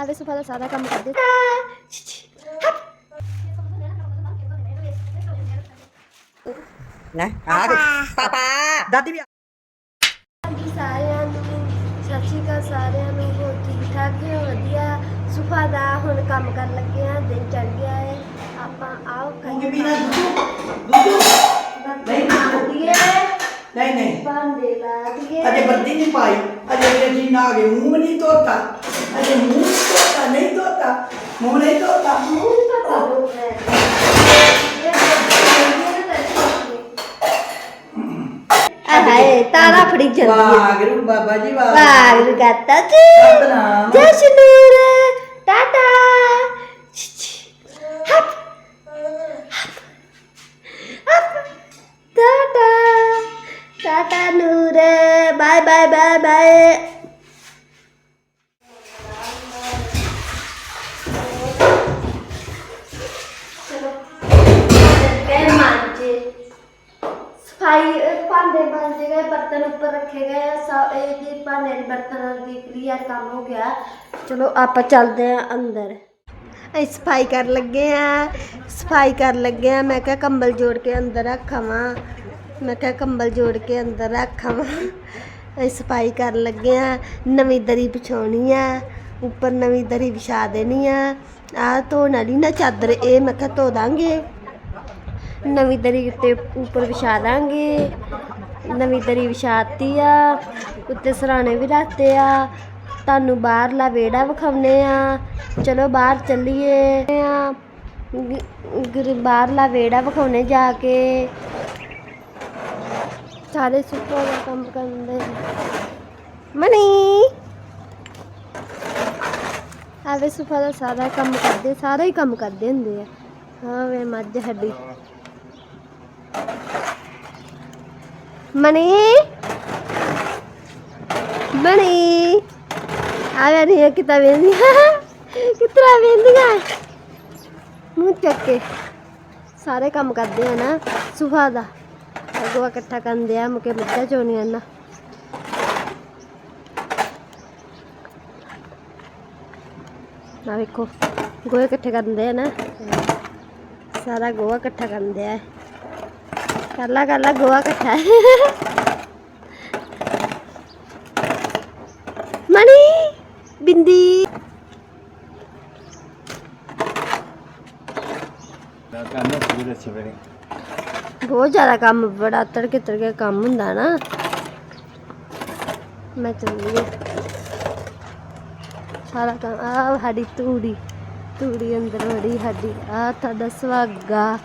ਆਵੇ ਸੁਫਾ ਦਾ ਸਾਰਾ ਕੰਮ ਕਰਦੇ ਨਾ ਆ ਗਏ ਪਾਪਾ। ਦਾਦੀ ਵੀ ਆ- ਜੀ ਸਾਰਿਆਂ ਨੂੰ ਸਤਿ ਸ਼੍ਰੀ ਅਕਾਲ ਸਾਰਿਆਂ ਨੂੰ ਹੋਰ ਠੀਕ ਠਾਕ ਜੀ ਵਧੀਆ। ਸੁਫਾ ਦਾ ਹੁਣ ਕੰਮ ਕਰਨ ਲੱਗੇ ਆ ਦਿਨ ਚੜ ਗਿਆ ਹੈ ਆਪਾਂ ਆਓ ਤੂੰ ਕੀ ਪੀਣਾ ਦੁੱਧ ਨਹੀਂ ਦੀਏ ਨਹੀਂ ਨਹੀਂ। ਭਾਂਡੇ ਲਾ ਦੀਏ ਅਜੇ ਬੱਤੀ ਨਹੀਂ ਪਾਈ। ਅਜੇ ਜੀ ਨਾ ਗਏ ਮੂੰਹ ਵੀ ਨਹੀਂ ਧੋਤਾ। ਅਜੇ ਮੂੰਹ ਧੋਤਾ ਨਹੀਂ ਧੋਤਾ ਮੂੰਹ ਨਹੀਂ ਧੋਤਾ ਹਾਏ ਤਾਰਾ ਫੜੀ ਜਾਂਦੀ ਹੈ ਵਾਹਿਗੁਰੂ ਬਾਬਾ ਜੀ ਵਾਹ ਵਾਹਿਗੁਰੂ ਗਾਤਾ ਜੀ ਸਤਨਾਮ ਜੈ ਸ਼ਨੂਰ ਟਾਟਾ ਹੱਪ ਹੱਪ ਟਾਟਾ ਟਾਟਾ ਨੂਰ ਬਾਏ ਬਾਏ ਬਾਏ ਬਾਏ ਦੀ ਕੰਮ ਹੋ ਗਿਆ। ਚਲੋ, ਆਪਾਂ ਚੱਲਦੇ ਆ ਅੰਦਰ। ਅਸੀਂ ਸਫ਼ਾਈ ਕਰਨ ਲੱਗੇ ਆ ਸਫ਼ਾਈ ਕਰਨ ਲੱਗੇ ਆ ਮੈਂ ਕਿਹਾ ਕੰਬਲ ਜੋੜ ਕੇ ਅੰਦਰ ਰੱਖਾਵਾਂ। ਮੈਂ ਕਿਹਾ ਕੰਬਲ ਜੋੜ ਕੇ ਅੰਦਰ ਰੱਖਾਵਾਂ। ਅਸੀਂ ਸਫ਼ਾਈ ਕਰਨ ਲੱਗੇ ਆ ਨਵੀਂ ਦਰੀ ਵਿਛਾਉਣੀ ਆ। ਉੱਪਰ ਨਵੀਂ ਦਰੀ ਵਿਛਾ ਦੇਣੀ ਆ। ਆ ਧੋਣ ਵਾਲੀ ਨਾ ਚਾਦਰ, ਇਹ ਮੈਂ ਕਿਹਾ ਧੋ ਦਾਂਗੇ। ਨਵੀਂ ਦਰੀ ਤੇ ਉੱਪਰ ਵਿਛਾ ਦਾਂਗੇ। ਨਵੀਂ ਦਰੀ ਵਿਛਾਤੀ ਆ। ਉੱਤੇ ਸਰਾਣੇ ਵੀ ਰੱਖਤੇ ਆ। ਤੁਹਾਨੂੰ ਬਾਹਰਲਾ ਵਿਹੜਾ ਵਿਖਾਉਨੇ ਆ। ਚਲੋ ਬਾਹਰ ਚੱਲੀਏ। ਆ ਬਾਹਰਲਾ ਵਿਹੜਾ ਵਿਖਾਉਨੇ ਜਾ ਕੇ। ਸਾਰੇ ਸੁੱਕਾ ਦਾ ਕੰਮ ਕਰਦੇ। ਮਨੀ! ਆਵੇ ਸੁਫਾ ਦਾ ਸਾਰਾ ਕੰਮ ਕਰਦੇ, ਸਾਰੇ ਹੀ ਕੰਮ ਕਰਦੇ ਹੁੰਦੇ ਆ। ਹਾਂ ਵੇ ਮੱਝ ਹੱਡੀ ਮਣੀ ਮਣੀ ਆਵੇ ਨਹੀਂ ਕਿਤਾ ਵੇਂਦੀ ਕਿਤਰਾ ਵੇਂਦੀਆਂ ਮੂੰਹ ਚੱਕ ਕੇ ਸਾਰੇ ਕੰਮ ਕਰਦੇ ਆ ਨਾ ਸੁਹਾ ਦਾ ਅਗਵਾ ਇਕੱਠਾ ਕਰਦੇ ਆ ਮੁਕੇ ਮੱਝਾਂ ਚੋਣੀਆਂ ਨਾ ਨਾ ਵੇਖੋ ਗੋਏ ਇਕੱਠੇ ਕਰਦੇ ਆ ਨਾ ਸਾਰਾ ਗੋਆ ਇਕੱਠਾ ਕਰਦੇ ਆ ਕਰ ਲਾ ਕਰ ਗੋਆ ਇਕੱਠਾ ਮਣੀ ਸਵੇਰੇ ਬਹੁਤ ਜ਼ਿਆਦਾ ਕੰਮ ਬੜਾ ਤੜਕੇ ਤੜਕੇ ਕੰਮ ਹੁੰਦਾ ਨਾ। ਮੈਂ ਚੱਲੀ ਹਾਂ। ਸਾਰਾ ਕੰਮ ਆ ਸਾਡੀ ਤੂੜੀ ਤੂੜੀ ਅੰਦਰ ਵੜੀ ਸਾਡੀ। ਆ ਤੁਹਾਡਾ ਸੁਹਾਗਾ।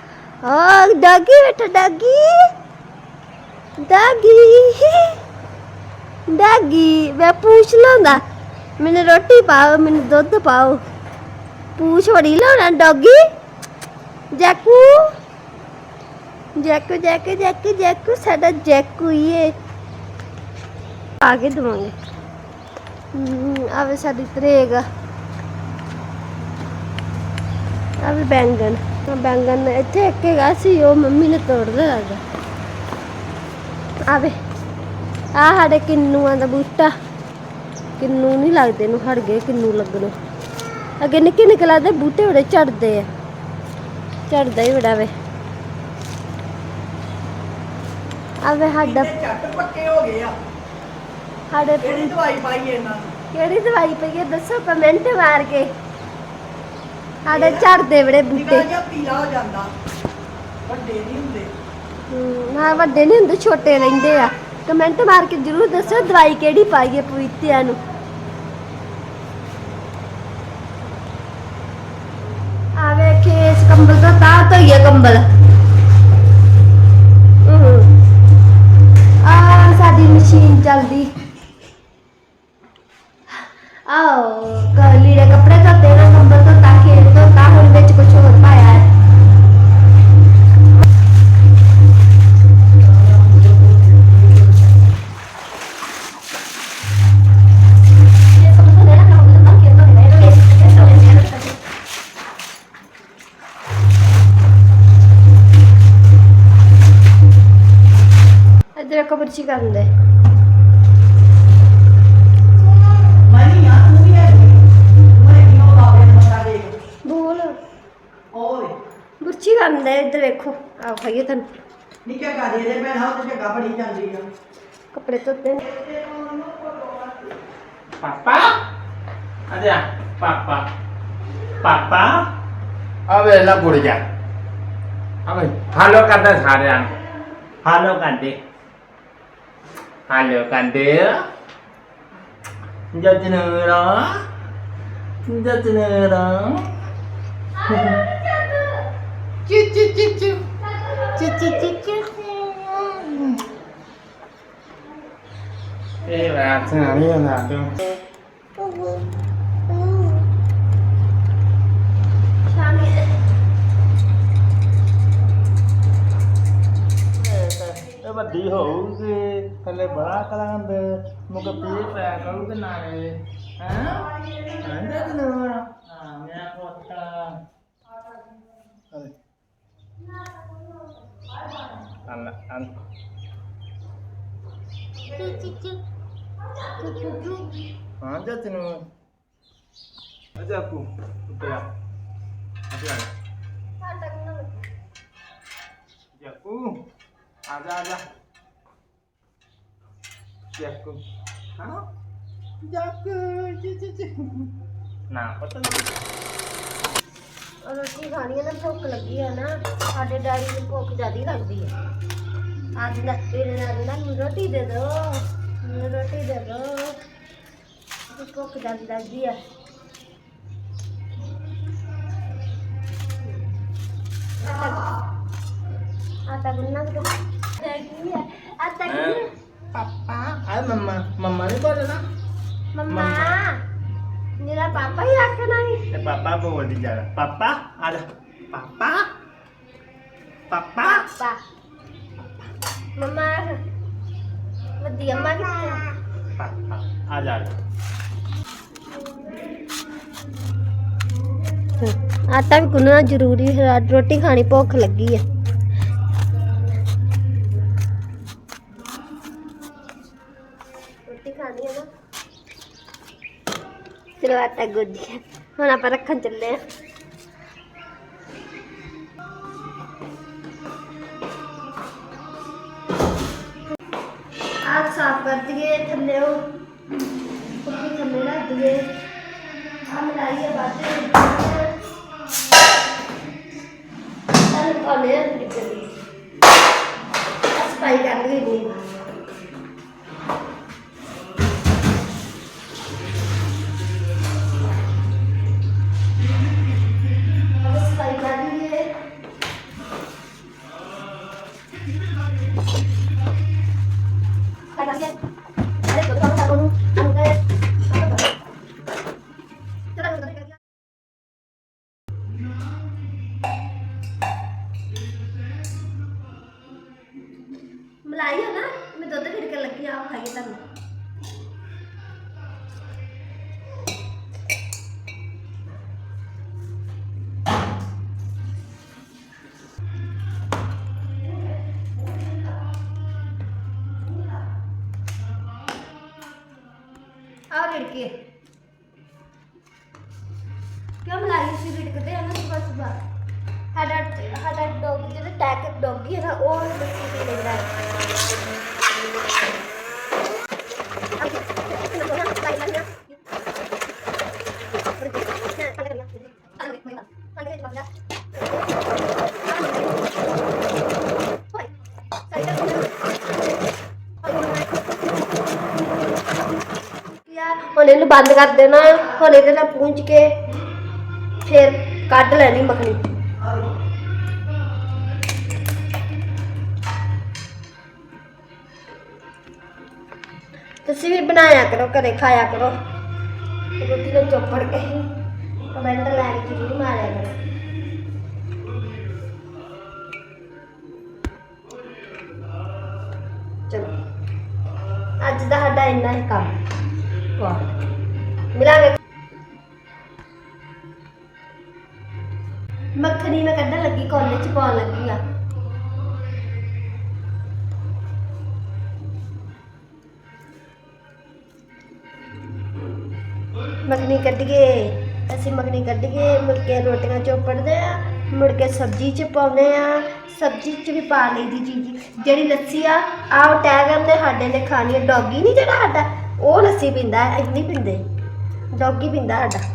ਆ ਡਾਗੀ ਬੈਠਾ ਡਾਗੀ। ਡਾਗੀ। ਡਾਗੀ ਮੈਂ ਪੁੱਛ ਲਾਂਦਾ ਮੈਨੂੰ ਰੋਟੀ ਪਾਓ, ਮੈਨੂੰ ਦੁੱਧ ਪਾਓ। ਪੂਛ ਵੜੀ ਲਾਉਣਾ, ਡੋਗੀ। ਜੈਕੂ। ਜੈਕੂ ਜੈਕੂ ਜੈਕੂ ਜੈਕੂ, ਸਾਡਾ ਜੈਕੂ ਹੀ ਹੈ ਆ ਕੇ ਦਵਾਂਗੇ। ਆਵੇ ਸਾਡੀ ਤਰੇਗਾ ਆਵੇ ਬੈਂਗਨ ਆਹ ਬੈਂਗਨ ਇੱਥੇ ਇੱਕ ਹੈਗਾ ਸੀ, ਉਹ ਮੰਮੀ ਨੇ ਤੋੜ ਲਿਆ ਲੱਗਦਾ ਆਵੇ ਆ ਸਾਡੇ ਕਿੰਨੂਆਂ ਦਾ ਬੂਟਾ। ਕਿੰਨੂ ਨਹੀਂ ਲੱਗਦੇ ਨੂੰ ਹਟ ਗਏ ਕਿੰਨੂ ਲੱਗਣੋਂ। ਅੱਗੇ ਨਿੱਕੇ ਨਿੱਕੇ ਲੱਗਦੇ ਬੂਟੇ ਬੜੇ ਝੜਦੇ ਆ। ਝੜਦਾ ਹੀ ਬੜਾ ਵੇ। ਆਵੇ ਸਾਡਾ ਪੱਕੇ ਹੋ ਗਏ ਆ। ਸਾਡੇ ਕਿਹੜੀ ਦਵਾਈ ਪਾਈ ਇਹਨਾਂ ਕਿਹੜੀ ਦਵਾਈ ਪਈ ਹੈ ਦੱਸੋ ਕਮੈਂਟ ਮਾਰ ਕੇ। ਸਾਡੇ ਝੜਦੇ ਬੜੇ ਬੂਟੇ। ਪੀਲਾ ਹੋ ਜਾਂਦਾ ਵੱਡੇ ਨਹੀਂ ਹੁੰਦੇ। ਹਾਂ ਵੱਡੇ ਨਹੀਂ ਹੁੰਦੇ ਛੋਟੇ ਰਹਿੰਦੇ ਆ। ਕਮੈਂਟ ਮਾਰ ਕੇ ਜਰੂਰ ਦੱਸੋ ਦਵਾਈ ਕਿਹੜੀ ਪਾਈ ਹੈ ਪਪੀਤਿਆਂ ਨੂੰ ਆ ਕੰਬਲ ਤਾਂ ਧੋਈਏ ਕੰਬਲ। ਆ ਸਾਡੀ ਮਸ਼ੀਨ ਜਾਂਦੇ ਬੋਲ ਓਏ ਬੁਰਚੀ ਗੰਦੇ ਇੱਧਰ ਵੇਖੋ ਆ ਖਾਈਏ ਤਨ ਨਿੱਕਾ ਗਾ ਦੇ ਦੇ ਭੈਣਾ ਉਹ ਤੇ ਬੜੀ ਜਾਂਦੀ ਆ ਕੱਪੜੇ ਧੋਤੇ ਪਾਪਾ? ਅਜੇ ਪਾਪਾ। ਪਾਪਾ? ਅਵੇ ਲਾ ਗੁੜ ਜਾ ਅਵੇ ਹਾਲੋ ਕਰਦਾ ਸਾਰਿਆਂ ਨੂੰ। ਹਾਲੋ ਕਰਦੇ। 알려간대요. 여진으로, 여진으로. 쭈쭈쭈쭈. 쭈쭈쭈쭈. 이 같은 아니야 나도. 디 hữu ghê ਥੱਲੇ ਬੜਾ ਕਲਾਂ ਮੁਕ ਪੀ ਪਿਆ ਕਰੂ ਕਿ ਨਾਲੇ ਹਾਂ ਕਹਿੰਦੇ ਕਿ ਨਾ ਹਾਂ ਮੈਂ ya aku ada aja ਹਾਂ ਜਾਕੂ ਜੀ ਜੀ ਜੀ ਨਾ ਪਤਾ ਨਹੀਂ ਰੋਟੀ ਖਾਣੀ ਹੈ ਨਾ ਭੁੱਖ ਲੱਗੀ ਹੈ ਨਾ ਸਾਡੇ ਡੈਡੀ ਨੂੰ ਭੁੱਖ ਜ਼ਿਆਦੀ ਲੱਗਦੀ ਹੈ ਅੱਜ ਦਾ ਤੇਰੇ ਨਾਲ ਨਾ ਮੈਨੂੰ ਰੋਟੀ ਦੇ ਦੋ ਮੈਨੂੰ ਰੋਟੀ ਦੇ ਦੋ ਮੈਨੂੰ ਭੁੱਖ ਜ਼ਿਆਦੀ ਲੱਗਦੀ ਹੈ ਆਟਾ ਗੁੰਨਾ ਕਿ ਦੇਖੀ ਹੈ ਆਟਾ ਗੁੰਨਾ ਪਾਪਾ ਆ ਮੰਮਾ ਮੰਮਾ ਨਹੀਂ ਬੋਲਣਾ ਮੰਮਾ ਮੇਰਾ ਪਾਪਾ ਹੀ ਆਖਣਾ ਨਹੀਂ ਤੇ ਪਾਪਾ ਬੋਲਦੀ ਜਾ ਪਾਪਾ ਆ ਜਾ ਪਾਪਾ ਪਾਪਾ ਪਾਪਾ ਮੰਮਾ ਵੱਡੀ ਅੰਮਾ ਕਿੱਥੇ ਆ ਪਾਪਾ ਆ ਜਾ ਆਟਾ ਵੀ ਗੁੰਨਣਾ ਜ਼ਰੂਰੀ ਹੈ। ਰੋਟੀ ਖਾਣੀ ਭੁੱਖ ਲੱਗੀ ਹੈ ਚਲੋ ਆਟਾ ਗੁੰਨ ਗਿਆ ਹੁਣ ਆਪਾਂ ਰੱਖਣ ਚੱਲੇ ਆ ਆਹ ਸਾਫ਼ ਕਰ ਦਈਏ ਥੱਲੇ ਉਹ। ਕੁੱਤੀ ਥੱਲੇ ਰੱਖ ਦਈਏ। ਆ ਮਲਾਈ ਆ ਬਾਤੇ ਸਾਨੂੰ ਕਾਲੇ के क्यों मिला रही सी बिटकते हैं ना सुबह सुबह ਸਾਡਾ ਸਾਡਾ ਡੌਗੀ, ਜਿਹੜਾ ਟੈਕ ਡੌਗੀ ਹੈ ਨਾ, ਉਹ ਬੱਚੀ ਨੂੰ ਮਿਲਦਾ ਹੈ। ਬੰਦ ਕਰ ਦੇਣਾ, ਹੁਣ ਦੇ ਨਾਲ ਪੂੰਝ ਕੇ ਫਿਰ ਕੱਢ ਲੈਣੀ ਮੱਖਣੀ। ਤੁਸੀਂ ਵੀ ਬਣਾਇਆ ਕਰੋ, ਘਰੇ ਖਾਇਆ ਕਰੋ। ਰੋਟੀ ਨੂੰ ਚੋਪੜ ਕੇ ਕਮੈਂਟ ਲਾਈਕ ਜ਼ਰੂਰ ਮਾਰਿਆ ਕਰੋ। ਚਲੋ। ਅੱਜ ਦਾ ਸਾਡਾ ਇੰਨਾ ਹੀ ਕੰਮ। ਵਾਹ। ਕੋਲੇ ਚ ਪਾਉਣ ਲੱਗੀ ਆ। ਮੱਖਣੀ ਕੱਢ ਕੇ ਅਸੀਂ ਮੱਖਣੀ ਕੱਢ ਕੇ ਮੁੜ ਕੇ ਰੋਟੀਆਂ ਚੋਪੜਦੇ ਆ ਮੁੜ ਕੇ ਸਬਜ਼ੀ ਚ ਪਾਉਂਦੇ ਆ, ਸਬਜ਼ੀ ਚ ਵੀ ਪਾ ਲਈ ਚੀਜ਼। ਜਿਹੜੀ ਲੱਸੀ ਆ ਆਹ ਟੈਗਰ ਨੇ ਸਾਡੇ ਨੇ ਖਾਣੀ ਆ। ਡੌਗੀ ਨਹੀਂ ਜਿਹੜਾ ਸਾਡਾ? ਉਹ ਲੱਸੀ ਪੀਂਦਾ ਇੰਨੀ ਪੀਂਦੇ। ਡੌਗੀ ਪੀਂਦਾ ਸਾਡਾ।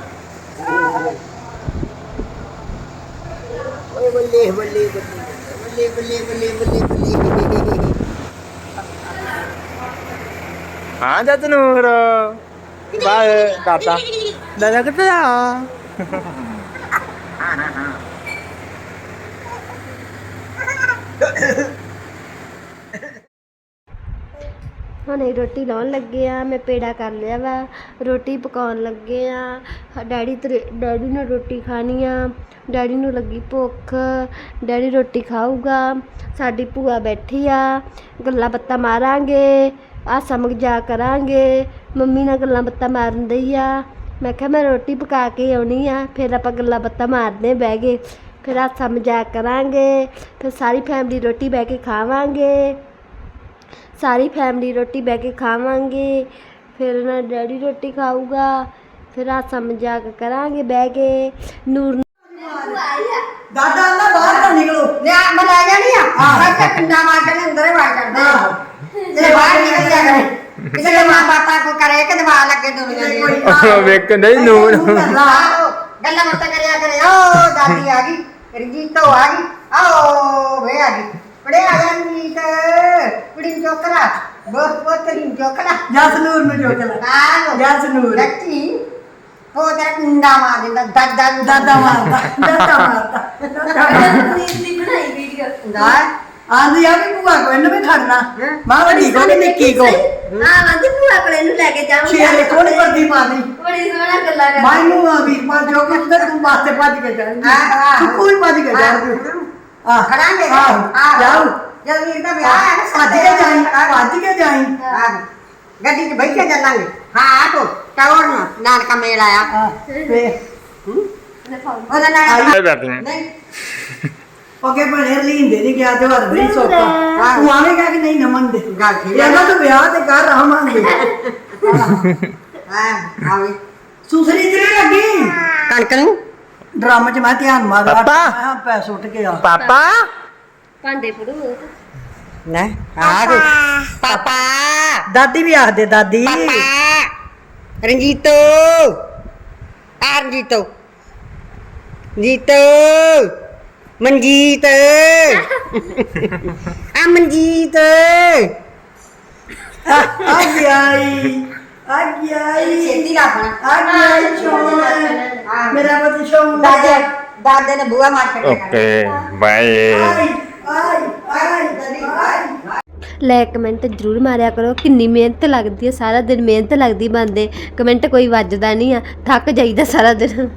ਓਏ ਬੱਲੇ ਬੱਲੇ ਬੱਲੇ ਬੱਲੇ ਬੱਲੇ ਬੱਲੇ ਬੱਲੇ ਹਾਂ ਜੱਤ ਨੂਰ ਬਾਏ ਦਾਦਾ ਦਾਦਾ ਕਿੱਥੇ ਆ ਹੁਣ ਇਹ ਰੋਟੀ ਲਾਉਣ ਲੱਗੇ ਆ, ਮੈਂ ਪੇੜਾ ਕਰ ਲਿਆ ਵਾ, ਰੋਟੀ ਪਕਾਉਣ ਲੱਗੇ ਆ। ਡੈਡੀ ਤੇਰੇ, ਡੈਡੀ ਨੇ ਰੋਟੀ ਖਾਣੀ ਆ, ਡੈਡੀ ਨੂੰ ਲੱਗੀ ਭੁੱਖ, ਡੈਡੀ ਰੋਟੀ ਖਾਊਗਾ, ਸਾਡੀ ਭੂਆ ਬੈਠੀ ਆ, ਗੱਲਾਂ ਬਾਤਾਂ ਮਾਰਾਂਗੇ ਆਸਾ ਮਜ਼ਾਕ ਕਰਾਂਗੇ, ਮੰਮੀ ਨਾਲ ਗੱਲਾਂ ਬਾਤਾਂ ਮਾਰਨ ਦਈ ਆ। ਮੈਂ ਕਿਹਾ ਮੈਂ ਰੋਟੀ ਪਕਾ ਕੇ ਆਉਣੀ ਆ, ਫਿਰ ਆਪਾਂ ਗੱਲਾਂ ਬਾਤਾਂ ਮਾਰਦੇ ਬਹਿ ਗਏ ਫਿਰ ਆਸਾ ਮਜ਼ਾਕ ਕਰਾਂਗੇ, ਫਿਰ ਸਾਰੀ ਫੈਮਿਲੀ ਰੋਟੀ ਬਹਿ ਕੇ ਖਾਵਾਂਗੇ। ਸਾਰੀ ਫੈਮਿਲੀ ਰੋਟੀ ਬਹਿ ਕੇ ਖਾਵਾਂਗੇ ਫਿਰ ਨਾ ਡੈਡੀ ਰੋਟੀ ਖਾਊਗਾ ਫਿਰ ਹਾਸਾ ਮਜ਼ਾਕ ਕਰਾਂਗੇ ਬਹਿ ਕੇ। ਨੂਰ ਦਾਦਾ ਨਾ ਬਾਹਰ ਨਾ ਨਿਕਲੋ। ਲਿਆ ਮੈਂ ਲੈ ਜਾਣੀ ਆ। ਮੈਂ ਤਾਂ ਪਿੰਡਾ ਮਾਰ ਕੇ ਅੰਦਰ ਹੀ ਵਾੜ ਕਰਦੇ ਆਹੋ। ਤੇ ਬਾਹਰ ਨਿਕਲ ਜਾ ਕਰੇ। ਕਿਸੇ ਦੇ ਮਾਂ ਬਾਤਾਂ ਕੋ ਕਰੇ ਕਿ ਦਵਾ ਲੱਗੇ ਦੁਨੀਆ ਦੀ ਕੋਈ ਆਹੋ। ਵੇਖ ਨਹੀਂ ਨੂਰ। ਆਹੋ, ਗੱਲਾਂ ਬਾਤਾਂ ਕਰਿਆ ਕਰੇ। ਓ ਦਾਦੀ ਆ ਗਈ ਰਜੀਤੋ ਆ ਗਈ। ਆਓ ਵੇ ਆ ਗਈ। ਪੜੇ ਆ ਜਾਂਦੀ ਤੇ ਕੁੜੀ ਨੂੰ ਚੋਕਰਾ ਬਹੁਤ ਬਹੁਤ ਤਰੀ ਨੂੰ ਚੋਕਰਾ ਜਸਨੂਰ ਨੂੰ ਚੁੱਕ ਲੈ। ਆਹੋ ਜਸਨੂਰ ਲੱਕੀ। ਉਹ ਤੇਰਾ ਕੁੰਡਾ ਮਾਰ ਦਿੰਦਾ। ਦਾਦਾ ਨੂੰ। ਦਾਦਾ ਮਾਰਦਾ। ਦਾਦਾ ਮਾਰਦਾ। ਦੀ ਬਣਾਈ ਵੀਡੀਓ ਦਾ ਆਂਦੀ ਆ ਵੀ ਭੂਆ ਕੋ ਇਹਨੂੰ ਵੀ ਖੜਨਾ। ਹੈਂ? ਮਾਂ ਵੱਡੀ ਕੋ ਕਿ ਨਿੱਕੀ ਕੋ ਹਾਂ ਆਂਦੀ ਭੂਆ ਕੋਲੇ ਨੂੰ ਲੈ ਕੇ ਜਾਵਾਂਗੇ ਛੇਲੇ ਕੋਲ ਵਰਦੀ ਮਾਰਦੀ ਬੜੀ ਸੋਹਣਾ ਗੱਲਾਂ ਕਰ ਮੈਨੂੰ ਆ ਵੀਰਪਾਲ ਜੋ ਕਿ ਤੇ ਤੂੰ ਵਾਸਤੇ ਭੱਜ ਕੇ ਜਾਣੀ ਆਹ, ਆਹ। ਤੂੰ ਕੋਈ ਭੱਜ ਕੇ ਜਾਣੀ ਆ ਖੜਾਂਗੇ ਆਹ। ਜਾਓ। ਜਦ ਵੀਰ ਦਾ ਵਿਆਹ ਹੈ। ਨਾ ਭੱਜ ਕੇ ਜਾਈ ਭੱਜ ਕੇ ਜਾਈ। ਆਹ, ਗੱਡੀ 'ਚ ਬੈਠ ਕੇ ਚੱਲਾਂਗੇ। ਹਾਂ ਆਟੋ। ਟਾਵਰ ਨਾ ਨਾਨਕਾ ਮੇਲ ਆਇਆ। ਉਹਦਾ ਨਾਲ ਇਹ ਬੈਠੀਆਂ ਨਹੀਂ। ਓਕੇ ਬਣੇ ਲੀਂਦੇ ਨਹੀਂ ਗਿਆ ਤੇ ਹੋਰ ਨਹੀਂ ਸੋਕਾ ਹਾਂ। ਤੂੰ ਆਵੇਂਗਾ ਕਿ ਨਹੀਂ ਨਮਨ ਦੇ ਗੱਲ ਠੀਕ ਹੈ। ਇਹਨਾਂ ਤੋਂ ਵਿਆਹ ਤੇ ਕਰ ਰਹਾਂਗੇ ਹਾਂ। ਆਵੇ ਸੁਸਰੀ ਤੇ ਲੱਗੀ। ਕਣਕ ਨੂੰ? ਡਰਮ 'ਚ ਮੈਂ ਧਿਆਨ ਮਾਰ ਪਾਪਾ। ਮੈਂ ਪੈ ਸੁੱਟ ਕੇ ਆ। ਪਾਪਾ? ਭਾਂਡੇ ਫੜੂ। ਨਾ ਆਟੋ ਪਾਪਾ। ਦਾਦੀ ਵੀ ਆਖਦੇ ਦਾਦੀ। ਪਾਪਾ। ਰਣਜੀਤੋ। ਆ ਰਣਜੀਤੋ। ਜੀਤੋ ਮਨਜੀਤ। ਆ ਮਨਜੀਤ। ਆ ਗਿਆਈ ਆ ਲੈ ਕਮੈਂਟ ਜ਼ਰੂਰ ਮਾਰਿਆ ਕਰੋ। ਕਿੰਨੀ ਮਿਹਨਤ ਲੱਗਦੀ ਹੈ ਸਾਰਾ ਦਿਨ ਮਿਹਨਤ ਲੱਗਦੀ ਬੰਦੇ। ਕਮੈਂਟ ਕੋਈ ਵੱਜਦਾ ਨਹੀਂ ਆ ਥੱਕ ਜਾਈਦਾ ਸਾਰਾ ਦਿਨ।